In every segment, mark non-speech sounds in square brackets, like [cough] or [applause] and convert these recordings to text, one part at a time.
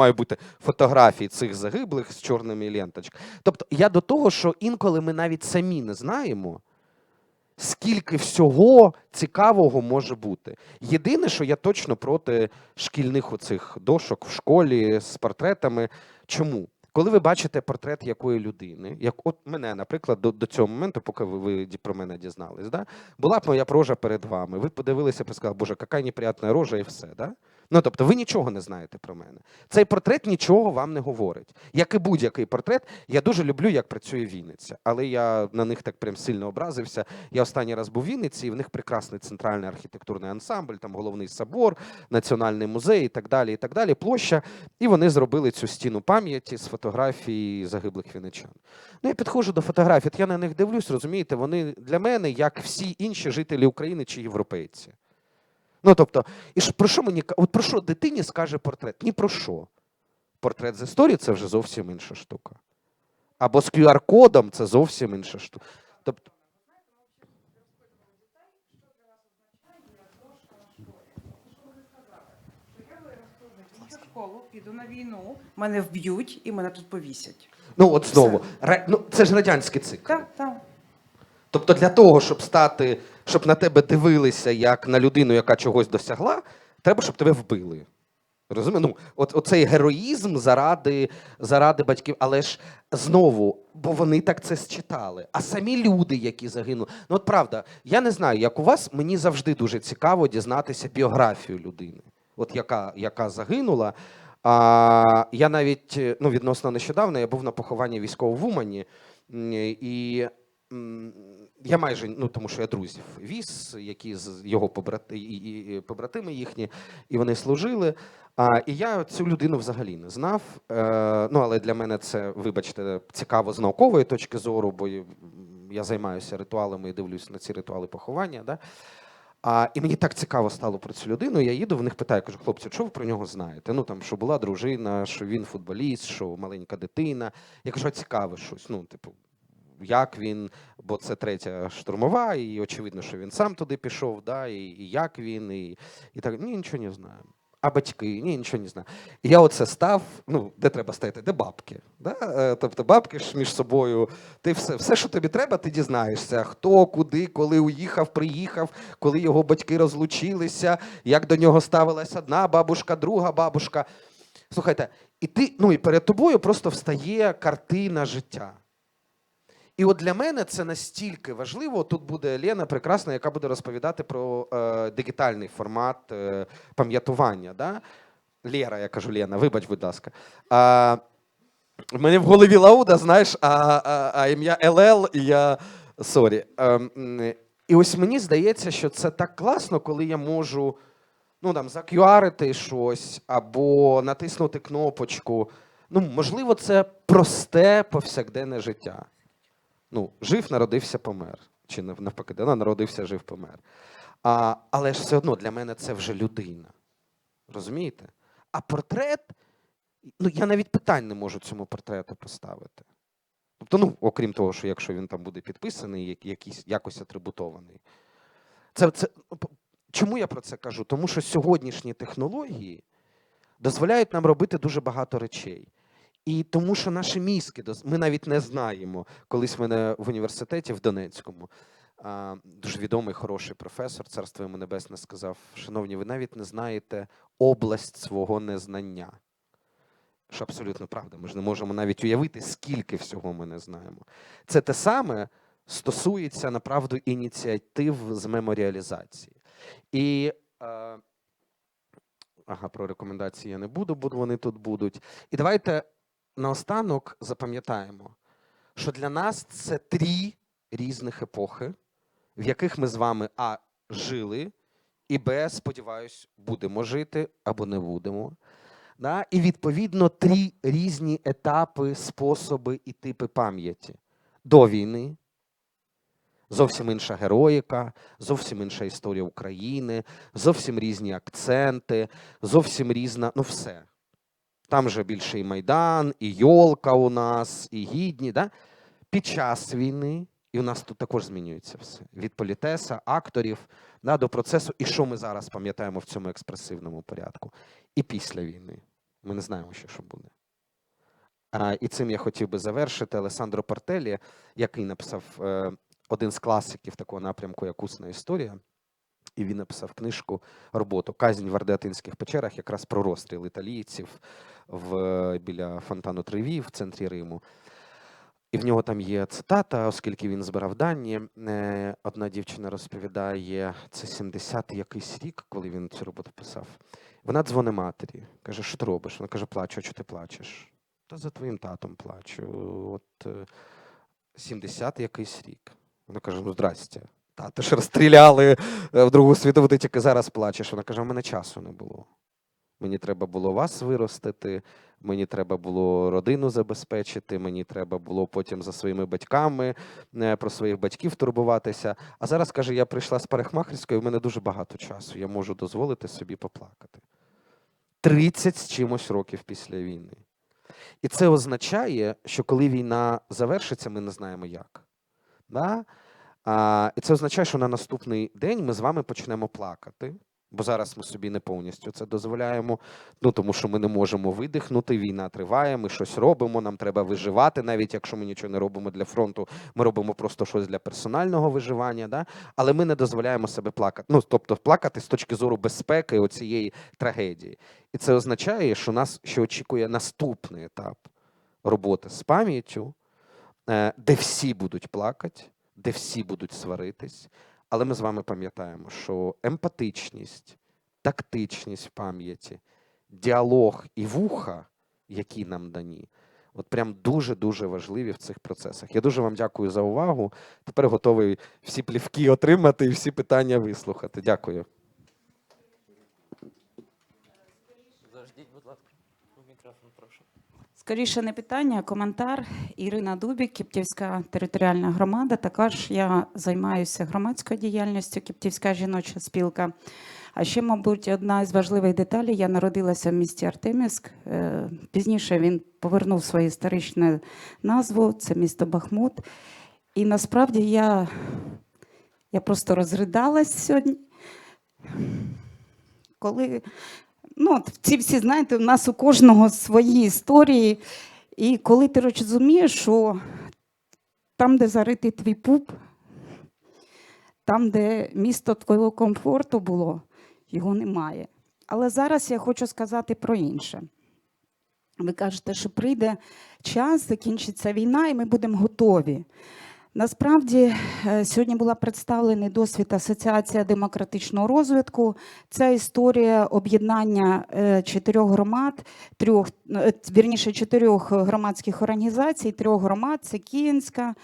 мають бути фотографії цих загиблих з чорними ленточками. Тобто я до того, що інколи ми навіть самі не знаємо, скільки всього цікавого може бути. Єдине, що я точно проти шкільних оцих дошок в школі з портретами. Чому? Коли ви бачите портрет якої людини, як от мене, наприклад, до, до цього моменту, поки ви, ви про мене дізнались, да? була б моя рожа перед вами. Ви подивилися і сказали, боже, яка неприятна рожа, і все. Да? Ну тобто, ви нічого не знаєте про мене. Цей портрет нічого вам не говорить. Як і будь-який портрет, я дуже люблю, як працює Вінниця, але я на них так прям сильно образився. Я останній раз був в Вінниці, і в них прекрасний центральний архітектурний ансамбль, там головний собор, національний музей і так далі. І так далі. Площа. І вони зробили цю стіну пам'яті з фотографій загиблих вінничан. Ну, я підходжу до фотографій, от я на них дивлюсь, розумієте, вони для мене як всі інші жителі України чи європейці. Ну, тобто, і про що мені от про що дитині скаже портрет? Ні про що. Портрет з історії це вже зовсім інша штука. Або з QR-кодом це зовсім інша штука. Тобто, піду на війну, мене вб'ють і мене тут повісять. ну от знову, ра- ну, це ж радянський цикл. Так, так. Тобто для того, щоб стати, щоб на тебе дивилися як на людину, яка чогось досягла, треба, щоб тебе вбили. Розумієш? Ну, от, оцей героїзм заради, заради батьків, але ж знову, бо вони так це считали. А самі люди, які загинули. Ну, от правда, я не знаю, як у вас, мені завжди дуже цікаво дізнатися біографію людини, от яка, яка загинула. А, я навіть ну, відносно нещодавно я був на похованні військового в Умані, і я майже, ну тому що я друзів віз, які з його побрати, і, і, побратими їхні, і вони служили. А, і я цю людину взагалі не знав. Е, ну, але для мене це, вибачте, цікаво з наукової точки зору, бо я займаюся ритуалами і дивлюсь на ці ритуали поховання. Да? А, і мені так цікаво стало про цю людину. Я їду в них питаю, кажу, хлопці, що ви про нього знаєте? Ну там, що була дружина, що він футболіст, що маленька дитина. Я кажу, а цікаве щось. Ну, типу, як він, бо це третя штурмова, і очевидно, що він сам туди пішов, да, і, і як він, і, і так. Ні, нічого не знаю. А батьки, ні, нічого не знаю. І я оце став, ну, де треба стояти, де бабки. Да? Е, Тобто бабки ж між собою, ти все, все, що тобі треба, ти дізнаєшся. Хто, куди, коли уїхав, приїхав, коли його батьки розлучилися, як до нього ставилась одна бабушка, друга бабушка. Слухайте, і ти, ну і перед тобою просто встає картина життя. І от для мене це настільки важливо. Тут буде Лена прекрасна, яка буде розповідати про е, дигітальний формат е, пам'ятування. Да? Лера, я кажу Лена, вибач, будь ласка. А, в мене в голові Лауда, знаєш, а, а, а ім'я ЛЛ, і я сорі. Ем, і ось мені здається, що це так класно, коли я можу ну, там, закюарити щось або натиснути кнопочку. Ну, можливо, це просте повсякденне життя. Ну, жив, народився, помер. Чи нав- навпаки, да, народився, жив, помер. А, але ж все одно для мене це вже людина. Розумієте? А портрет, ну я навіть питань не можу цьому портрету поставити. Тобто, ну, окрім того, що якщо він там буде підписаний, якийсь, якось атрибутований. Це, це, чому я про це кажу? Тому що сьогоднішні технології дозволяють нам робити дуже багато речей. І тому, що наші мізки, ми навіть не знаємо. Колись мене в університеті в Донецькому дуже відомий хороший професор, царство йому небесне, сказав: Шановні, ви навіть не знаєте область свого незнання. Що абсолютно правда. Ми ж не можемо навіть уявити, скільки всього ми не знаємо. Це те саме стосується направду ініціатив з меморіалізації. І ага, про рекомендації я не буду, бо вони тут будуть. І давайте наостанок запам'ятаємо, що для нас це три різних епохи, в яких ми з вами А жили, і Б, сподіваюсь, будемо жити або не будемо. Да? І відповідно три різні етапи, способи і типи пам'яті до війни. Зовсім інша героїка, зовсім інша історія України, зовсім різні акценти, зовсім різна, ну все. Там же більше і Майдан, і Йолка у нас, і гідні. Да? Під час війни, і у нас тут також змінюється все. Від політеса, акторів да, до процесу, і що ми зараз пам'ятаємо в цьому експресивному порядку. І після війни. Ми не знаємо ще, що буде. А, і цим я хотів би завершити. Алесандро Портелі, який написав е, один з класиків такого напрямку, як усна історія. І він написав книжку роботу Казнь в Ардеатинських печерах, якраз про розстріл італійців в, біля фонтану Треві в центрі Риму. І в нього там є цитата, оскільки він збирав дані. е, Одна дівчина розповідає, це 70 якийсь рік, коли він цю роботу писав. Вона дзвонить матері, каже, що ти робиш? Вона каже, плачу, а чого ти плачеш? Та за твоїм татом плачу. От е, 70 якийсь рік. Вона каже: ну здрасте. Тата ж розстріляли е, в Другу світову, ти тільки зараз плачеш. Вона каже: у мене часу не було. Мені треба було вас виростити, мені треба було родину забезпечити, мені треба було потім за своїми батьками е, про своїх батьків турбуватися. А зараз каже, я прийшла з парикмахерської, в мене дуже багато часу. Я можу дозволити собі поплакати. 30 з чимось років після війни. І це означає, що коли війна завершиться, ми не знаємо як. Да? А, і це означає, що на наступний день ми з вами почнемо плакати. Бо зараз ми собі не повністю це дозволяємо, ну тому що ми не можемо видихнути. Війна триває, ми щось робимо. Нам треба виживати, навіть якщо ми нічого не робимо для фронту, ми робимо просто щось для персонального виживання. Да? Але ми не дозволяємо себе плакати. Ну тобто, плакати з точки зору безпеки оцієї трагедії. І це означає, що нас ще очікує наступний етап роботи з пам'яттю, е, де всі будуть плакати, де всі будуть сваритись. Але ми з вами пам'ятаємо, що емпатичність, тактичність в пам'яті, діалог і вуха, які нам дані, от прям дуже-дуже важливі в цих процесах. Я дуже вам дякую за увагу. Тепер готовий всі плівки отримати і всі питання вислухати. Дякую. Заждіть, будь ласка, у мікрофон прошу. Скоріше не питання, а коментар. Ірина Дубік, Кіптівська територіальна громада. Також я займаюся громадською діяльністю, Кіптівська жіноча спілка. А ще, мабуть, одна із важливих деталей. Я народилася в місті Артемівськ. Е, Пізніше він повернув свою історичну назву. Це місто Бахмут. І насправді я, я просто розридалась сьогодні. Коли ну, ці всі, знаєте, у нас у кожного свої історії. І коли ти розумієш, що там, де заритий твій пуп, там, де місто твого комфорту було, його немає. Але зараз я хочу сказати про інше. Ви кажете, що прийде час, закінчиться війна, і ми будемо готові. Насправді, е, сьогодні була представлений досвід Асоціація демократичного розвитку. Це історія об'єднання е, чотирьох громад, трьох, е, вірніше, чотирьох громадських організацій, трьох громад: це Київська,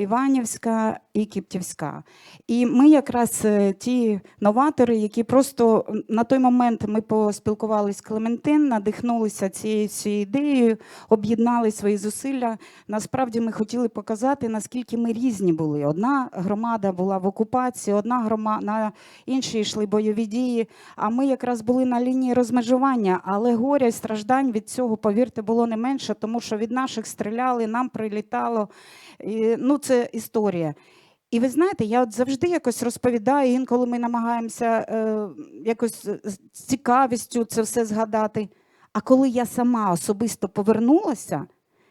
Іванівська і Кіптівська. І ми якраз е, ті новатори, які просто на той момент ми поспілкувалися з Клементин, надихнулися цією всією ідеєю, об'єднали свої зусилля. Насправді ми хотіли показати, наскільки ми різні були. Одна громада була в окупації, одна громада на іншій йшли бойові дії. А ми якраз були на лінії розмежування. Але горя і страждань від цього, повірте, було не менше, тому що від наших стріляли, нам прилітало. І, ну, це історія. І ви знаєте, я от завжди якось розповідаю, інколи ми намагаємося е, якось з цікавістю це все згадати. А коли я сама особисто повернулася,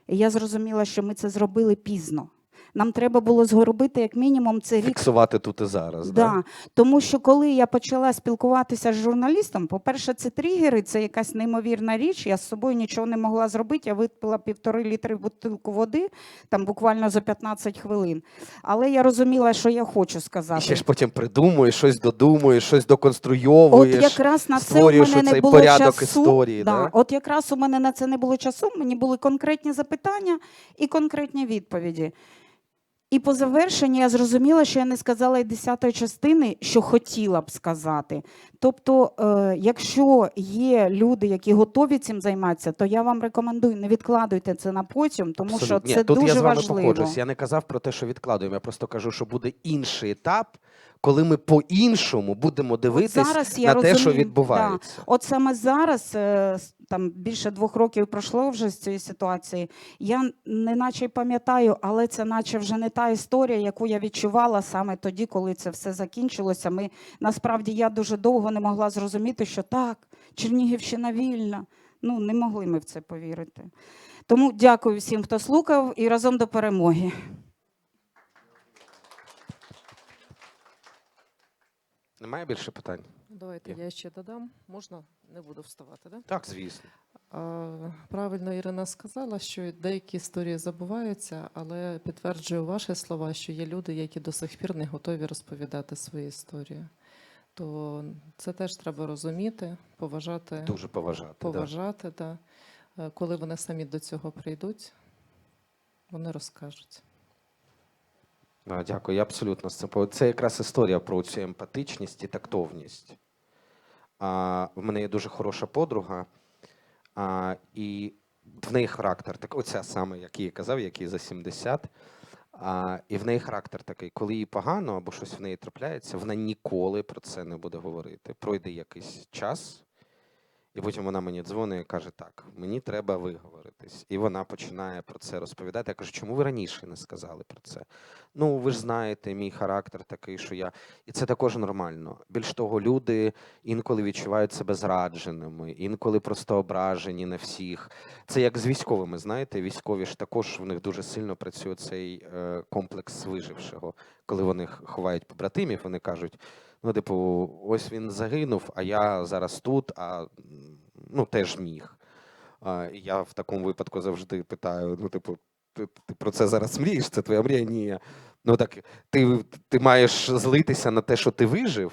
я зрозуміла, що ми це зробили пізно. Нам треба було зробити як мінімум це рік Фіксувати тут і зараз. Да. Тому що коли я почала спілкуватися з журналістом, по-перше, це тригери, це якась неймовірна річ. Я з собою нічого не могла зробити. Я випила півтори літри бутилку води там буквально за 15 хвилин. Але я розуміла, що я хочу І сказати. ще ж потім придумуєш, щось додумуєш, щось От якраз на це у мене не було порядок часу. історії, да. да? От якраз у мене на це не було часу. Мені були конкретні запитання і конкретні відповіді. І по завершенні я зрозуміла, що я не сказала і десятої частини, що хотіла б сказати. Тобто, е, якщо є люди, які готові цим займатися, то я вам рекомендую, не відкладуйте це на потім, тому що це Ні, тут дуже я з вами важливо. погоджуюсь. Я не казав про те, що відкладуємо. Я просто кажу, що буде інший етап, коли ми по-іншому будемо дивитись зараз на те, що відбувається. От саме зараз, е, там більше двох років пройшло вже з цієї ситуації. Я не наче й пам'ятаю, але це наче вже не та історія, яку я відчувала саме тоді, коли це все закінчилося. Ми насправді я дуже довго не могла зрозуміти, що так, Чернігівщина вільна. Ну, не могли ми в це повірити. Тому дякую всім, хто слухав, і разом до перемоги. Немає більше питань? Давайте Є. я ще додам. Можна не буду вставати, да? Так, звісно. А, Правильно Ірина сказала, що деякі історії забуваються, але підтверджую ваші слова, що є люди, які до сих пір не готові розповідати свої історії. То це теж треба розуміти, поважати, Дуже поважати. поважати. Да. Е, Коли вони самі до цього прийдуть, вони розкажуть. Дякую, я абсолютно з цим. Це якраз історія про цю емпатичність і тактовність. А, в мене є дуже хороша подруга, а, і в неї характер, так, оця саме, як я казав, який за 70. А, і в неї характер такий, коли їй погано або щось в неї трапляється, вона ніколи про це не буде говорити. Пройде якийсь час, і потім вона мені дзвонить і каже: так, мені треба виговоритись. І вона починає про це розповідати. Я кажу, чому ви раніше не сказали про це? Ну, ви ж знаєте, мій характер такий, що я. І це також нормально. Більш того, люди інколи відчувають себе зрадженими, інколи просто ображені на всіх. Це як з військовими, знаєте, військові ж також в них дуже сильно працює цей е, комплекс вижившого. Коли вони ховають побратимів, вони кажуть: ну, типу, ось він загинув, а я зараз тут, а ну теж міг. А, я в такому випадку завжди питаю: ну, типу, ти, ти про це зараз мрієш? Це твоя мрія? Ні. Ну так ти, ти маєш злитися на те, що ти вижив.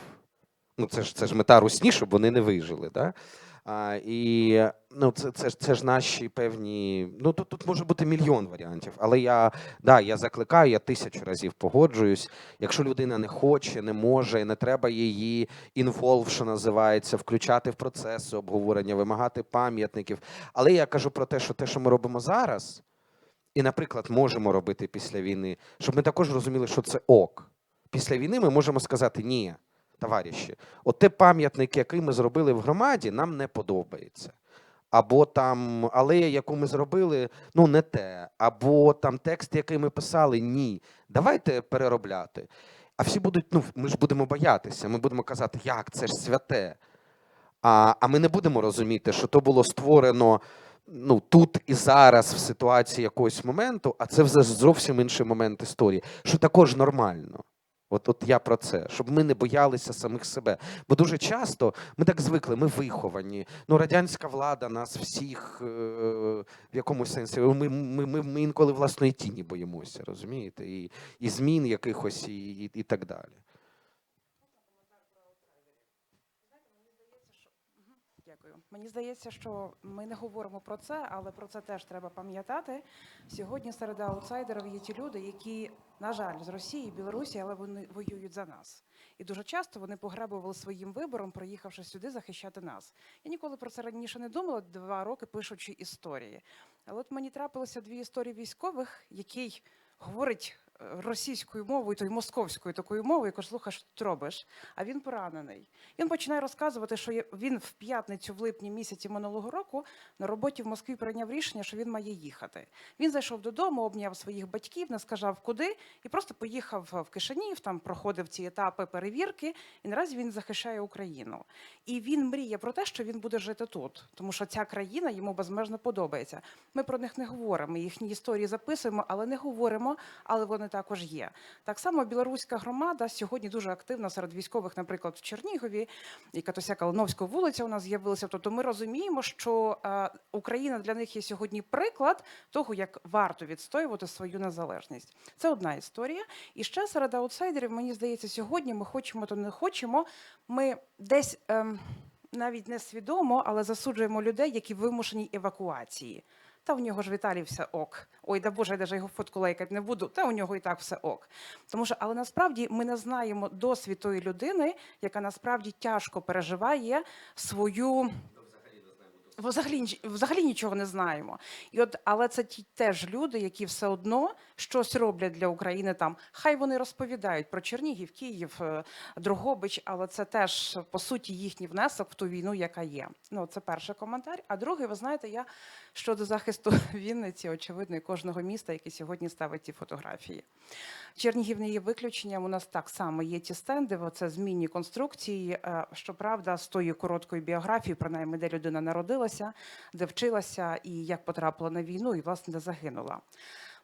Ну, це ж це ж мета русні, щоб вони не вижили. Да? А, і ну, це, це, ж- це ж наші певні. Ну тут, тут може бути мільйон варіантів. Але я, да, я закликаю, я тисячу разів погоджуюсь. Якщо людина не хоче, не може, не треба її інволв, що називається, включати в процеси обговорення, вимагати пам'ятників. Але я кажу про те, що те, що ми робимо зараз, і, наприклад, можемо робити після війни, щоб ми також розуміли, що це ок. Після війни ми можемо сказати ні, товариші, от те пам'ятник, який ми зробили в громаді, нам не подобається. Або там алея, яку ми зробили, ну не те, або там текст, який ми писали, ні. Давайте переробляти. А всі будуть, ну ми ж будемо боятися. Ми будемо казати, як це ж святе. А, а ми не будемо розуміти, що то було створено ну, тут і зараз в ситуації якогось моменту, а це вже зовсім інший момент історії, що також нормально. От, от я про це, щоб ми не боялися самих себе. Бо дуже часто ми так звикли, ми виховані. Ну, радянська влада нас всіх е, в якомусь сенсі. Ми, ми, ми, ми інколи власної тіні боїмося, розумієте? І, і змін якихось, і, і, і так далі. Дякую. Мені здається, що ми не говоримо про це, але про це теж треба пам'ятати. Сьогодні серед аутсайдерів є ті люди, які, на жаль, з Росії, Білорусі, але вони воюють за нас. І дуже часто вони пограбували своїм вибором, приїхавши сюди захищати нас. Я ніколи про це раніше не думала, два роки пишучи історії. Але от мені трапилося дві історії військових, який говорить російською мовою, то й московською такою мовою, я кажу, слухай, що ти робиш? А він поранений. Він починає розказувати, що він в п'ятницю, в липні місяці минулого року на роботі в Москві прийняв рішення, що він має їхати. Він зайшов додому, обняв своїх батьків, не сказав куди, і просто поїхав в Кишинів, там проходив ці етапи перевірки, і наразі він захищає Україну. І він мріє про те, що він буде жити тут, тому що ця країна йому безмежно подобається. Ми про них не говоримо, їхні історії записуємо, але не говоримо, але вони також є. Так само білоруська громада сьогодні дуже активна серед військових, наприклад, в Чернігові, і Катося Калиновська вулиця у нас з'явилася. Тобто ми розуміємо, що е, Україна для них є сьогодні приклад того, як варто відстоювати свою незалежність. Це одна історія. І ще серед аутсайдерів, мені здається, сьогодні ми хочемо то не хочемо. Ми десь. Ем, навіть не свідомо, але засуджуємо людей, які вимушені евакуації. Та у нього ж Віталій все ок. Ой, да Боже, я даже його фотку лайкати не буду. Та у нього і так все ок. Тому що, але насправді ми не знаємо досвід тої людини, яка насправді тяжко переживає свою. Взагалі, взагалі нічого не знаємо. І от, але це ті теж люди, які все одно щось роблять для України там. Хай вони розповідають про Чернігів, Київ, е, Дрогобич, але це теж по суті їхній внесок в ту війну, яка є. Ну, це перший коментар. А другий, ви знаєте, я щодо захисту [laughs] Вінниці, очевидно, і кожного міста, який сьогодні ставить ці фотографії. Чернігів не є виключенням. У нас так само є ті стенди, це змінні конструкції. Е, Щоправда, з тої короткої біографії, принаймні, де людина народилася. Навчалася, де вчилася і як потрапила на війну, і власне де загинула.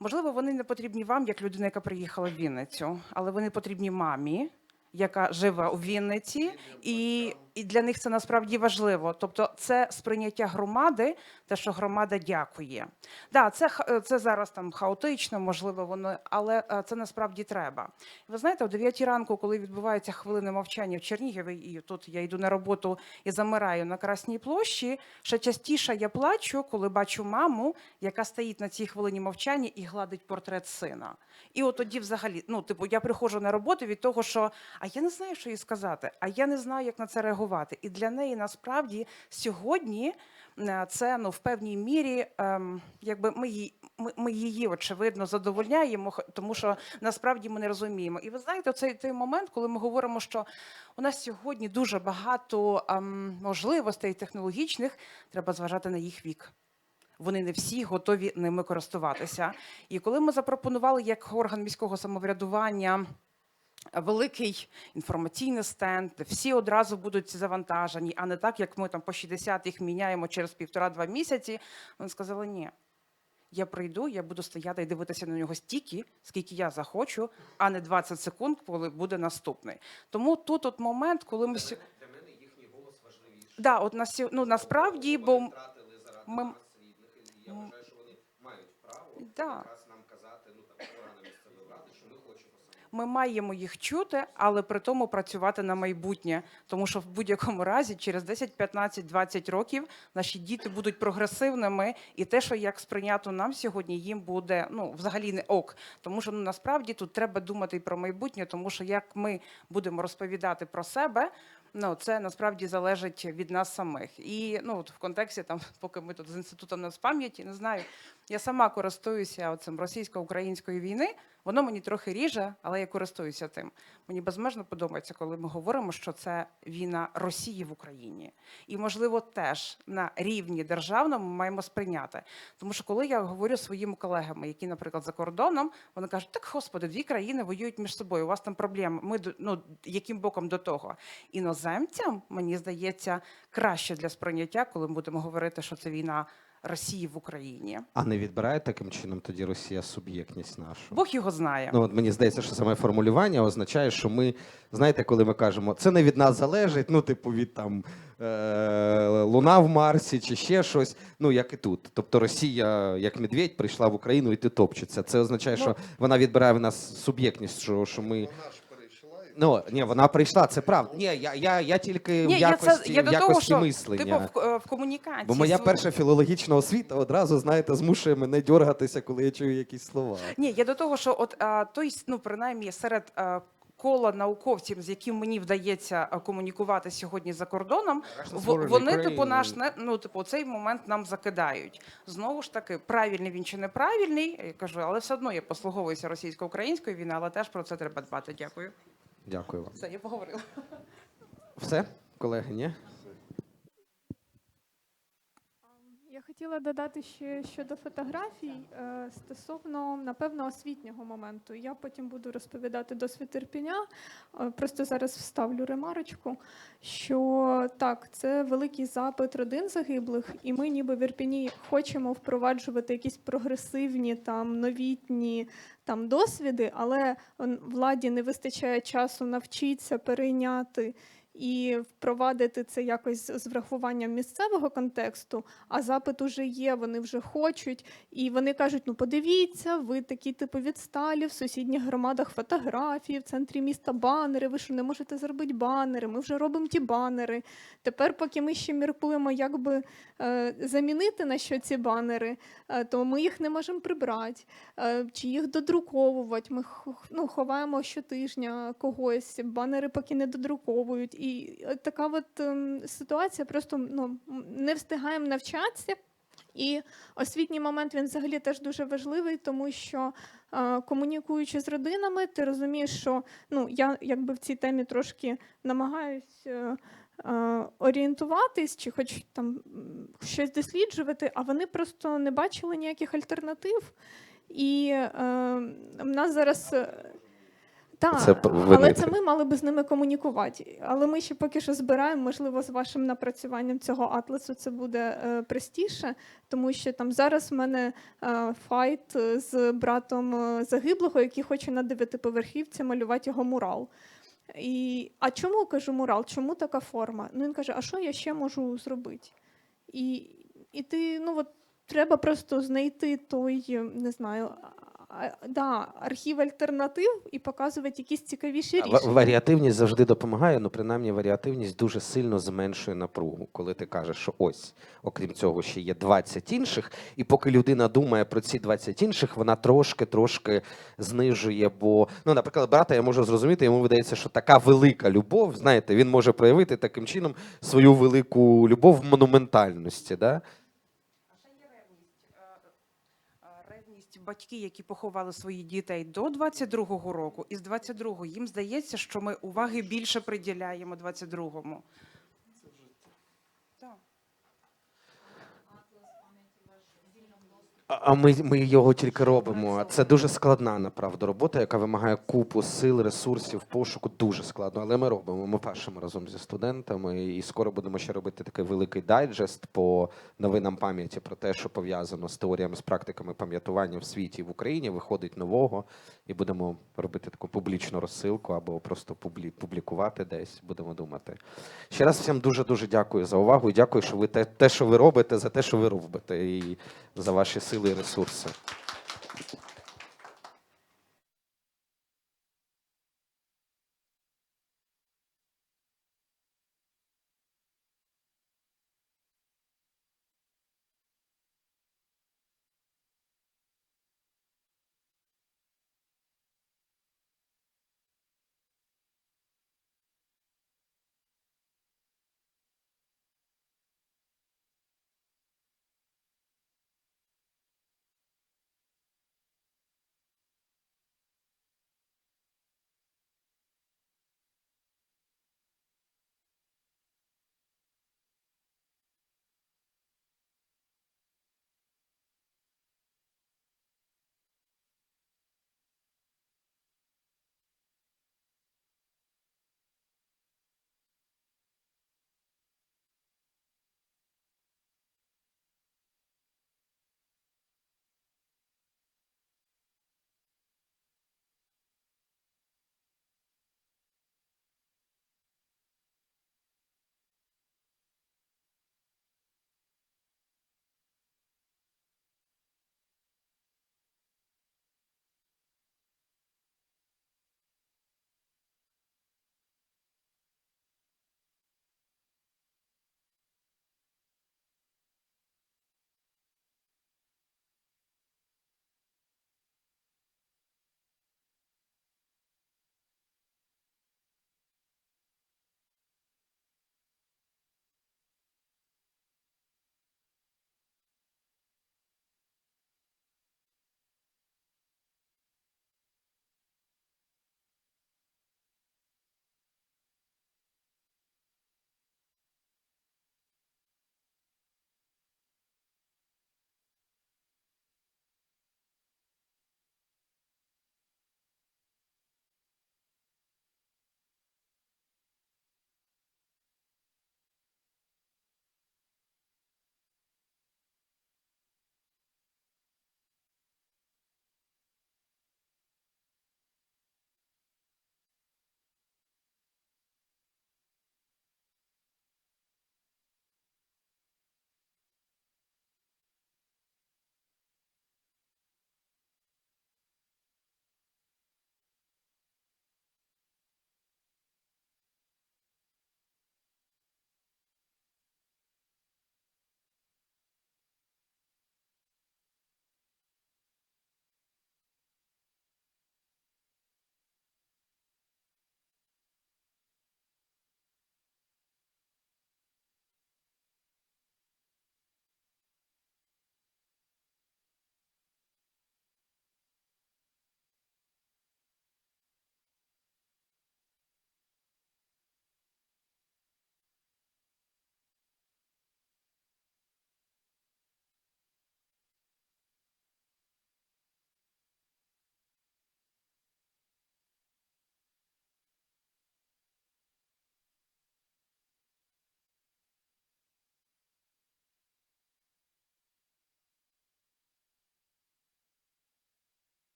Можливо, вони не потрібні вам, як людина, яка приїхала в Вінницю, але вони потрібні мамі, яка живе у Вінниці, і, і для них це насправді важливо. Тобто, це сприйняття громади, те, що громада дякує. Да, це, ха- це зараз там хаотично, можливо, воно, але е, це насправді треба. Ви знаєте, о 9 ранку, коли відбувається хвилини мовчання в Чернігові, і тут я йду на роботу і замираю на Красній площі, ще частіше я плачу, коли бачу маму, яка стоїть на цій хвилині мовчання і гладить портрет сина. І от тоді, взагалі, ну, типу, я приходжу на роботу від того, що а я не знаю, що їй сказати, а я не знаю, як на це реагувати. І для неї насправді сьогодні е, це ну в певній мірі, ем, якби ми її. Ми, ми її очевидно задовольняємо, тому що насправді ми не розуміємо. І ви знаєте, цей той момент, коли ми говоримо, що у нас сьогодні дуже багато ем, можливостей технологічних, треба зважати на їх вік. Вони не всі готові ними користуватися. І коли ми запропонували як орган міського самоврядування великий інформаційний стенд, де всі одразу будуть завантажені, а не так, як ми там по 60 їх міняємо через півтора-два місяці, вони сказали, ні. Я прийду, я буду стояти і дивитися на нього стільки, скільки я захочу, а не 20 секунд, коли буде наступний. Тому тут от момент, коли ми сьо- Для мене їхній голос важливіший. да, от на ну, насправді, бо Вони втратили заради ми- я вважаю, що вони мають право Да. якраз нам казати, ну так органам місцевої влади, що ми хочемо саме. Ми маємо їх чути, але при тому працювати на майбутнє. Тому що в будь-якому разі, через 10, 15, 20 років наші діти будуть прогресивними, і те, що як сприйнято нам сьогодні, їм буде ну взагалі не ок. Тому що ну насправді тут треба думати і про майбутнє, тому що як ми будемо розповідати про себе. Ну, це насправді залежить від нас самих. І ну, от в контексті, там, [laughs] поки ми тут з інститутом нацпам'яті, не знаю, я сама користуюся цим російсько-української війни. Воно мені трохи ріже, але я користуюся тим. Мені безмежно подобається, коли ми говоримо, що це війна Росії в Україні. І, можливо, теж на рівні державному ми маємо сприйняти. Тому що коли я говорю своїми колегами, які, наприклад, за кордоном, вони кажуть, так господи, дві країни воюють між собою. У вас там проблеми. Ми ну, яким боком до того? Іноземцям, мені здається, краще для сприйняття, коли ми будемо говорити, що це війна Росії в Україні. А не відбирає таким чином тоді Росія суб'єктність нашу? Бог його знає. Ну, от мені здається, що саме формулювання означає, що ми, знаєте, коли ми кажемо, це не від нас залежить, ну, типу, від там е- Луна в Марсі чи ще щось, ну як і тут. Тобто Росія, як медведь, прийшла в Україну і ти топчеться. Це означає, що вона відбирає в нас суб'єктність, що, що ми. Вона ж перейшла і Ну ні, вона прийшла, це правда. Ні, я, я, я тільки Ні, в я це я в якості того, що мислення. типу в, е, в комунікації. Бо моя перша філологічна освіта одразу, знаєте, змушує мене дьоргатися, коли я чую якісь слова. Ні, я до того, що от а, той, ну принаймні серед а, кола науковців, з яким мені вдається комунікувати сьогодні за кордоном, в- вони, типу, наш не ну, типу, цей момент нам закидають. Знову ж таки, правильний він чи неправильний, я кажу, але все одно я послуговуюся російсько-українською війною, але теж про це треба дбати. Дякую. Дякую вам. Все, я поговорила. Все, колеги, ні? Я хотіла додати ще щодо фотографій е, стосовно, напевно, освітнього моменту. Я потім буду розповідати досвід Ірпіня. Е, Просто зараз вставлю ремарочку, що так, це великий запит родин загиблих, і ми, ніби в Ірпіні, хочемо впроваджувати якісь прогресивні там новітні там досвіди, але владі не вистачає часу навчитися перейняти. І впровадити це якось з врахуванням місцевого контексту, а запит уже є, вони вже хочуть, і вони кажуть: ну подивіться, ви такі типу відсталі в сусідніх громадах фотографії, в центрі міста банери. Ви що не можете зробити банери? Ми вже робимо ті банери. Тепер, поки ми ще міркуємо, як би е, замінити на що ці банери, е, то ми їх не можемо прибрати, е, чи їх додруковувати. Ми ну, ховаємо щотижня когось, банери поки не додруковують. І е, така от ем, ситуація просто ну, не встигаємо навчатися. І освітній момент він взагалі теж дуже важливий, тому що е, комунікуючи з родинами, ти розумієш, що ну я якби в цій темі трошки намагаюсь е, е, орієнтуватись, чи хоч там щось досліджувати, а вони просто не бачили ніяких альтернатив. І е, в нас зараз. Так, це але це ми мали би з ними комунікувати. Але ми ще поки що збираємо, можливо, з вашим напрацюванням цього атласу це буде е, простіше, тому що там зараз в мене е, файт е, з братом е, загиблого, який хоче на дев'ятиповерхівці малювати його мурал. І, а чому кажу мурал? Чому така форма? Ну він каже: а що я ще можу зробити? І, і ти, ну от треба просто знайти той, е, не знаю, да, архів альтернатив і показувати якісь цікавіші рішення. Варіативність завжди допомагає, ну принаймні варіативність дуже сильно зменшує напругу, коли ти кажеш, що ось, окрім цього, ще є 20 інших, і поки людина думає про ці 20 інших, вона трошки трошки знижує. Бо, ну, наприклад, брата я можу зрозуміти, йому видається, що така велика любов, знаєте, він може проявити таким чином свою велику любов в монументальності. Да? Е, Ревність батьки, які поховали своїх дітей до 22-го року, і з 22-го їм здається, що ми уваги більше приділяємо 22-му. А ми, ми його тільки робимо. Це дуже складна направду робота, яка вимагає купу сил, ресурсів, пошуку. Дуже складно. Але ми робимо. Ми пишемо разом зі студентами, і скоро будемо ще робити такий великий дайджест по новинам пам'яті про те, що пов'язано з теоріями, з практиками пам'ятування в світі і в Україні. Виходить нового, і будемо робити таку публічну розсилку або просто публі- публікувати десь. Будемо думати. Ще раз всім дуже дуже дякую за увагу і дякую, що ви те, те, що ви робите, за те, що ви робите, і за ваші сили і ресурси.